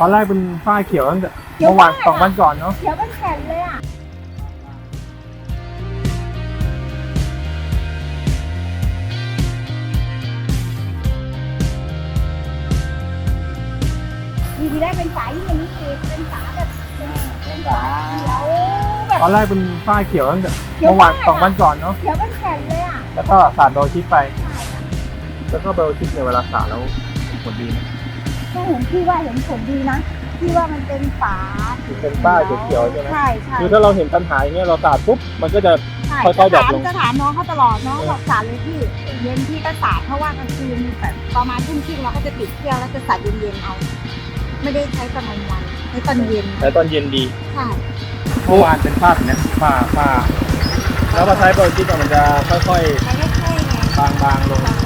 ตอนแรกเป็นฝ้าเขียวตั้งแต่เขียวเมื่อวานมากสองวันก่อนเนาะเขียวเป็นแผ่นเลยอะดีทีแรกเป็นฝายิ่งกว่านี้อีกเป็นฝาแบบเป็นเป็นฝาเขียวแบบตอนแรกเป็นฝ้าเขียวตั้งแต่เขียวเมื่อวานมากสองวันก่อนเนาะเขียวเป็นแผ่นเลยอะแล้วก็สาดโดชิปไป แล้วก็เบลชิปในยเวลาสาดแล้วผลดีนะ ก็เห็นพี่ว่าเห็นผลดีนะพี่ว่ามันเป็นฝาเป็นฝ้าเขียวๆใช่ไหมใช่ใช่คือถ้าเราเห็นปัญหาอย่างเงี้ยเราสาดปุ๊บมันก็จะ ใช่ค่อยๆดรอปจะถามลง จะถามน้องเขาตลอดน้องบอกสาดเลยพี่เย็นพี่ก็สาดเพราะว่ากลางคืนแบบประมาณทุ่มครึ่งเราก็จะปิดเครื่องแล้วจะสาดเย็นๆเอา ไม่ได้ใช้ตอนกลางวันใช้ตอนเย็นแต่ตอนเย็นดีใช่ เมื่อวานเป็นฝ้าแบบเนี้ยฝ้าฝ้าแล้วพอใช้เบลชิปอะมันจะค่อย ใช้แค่ๆไงๆบางๆลง บาง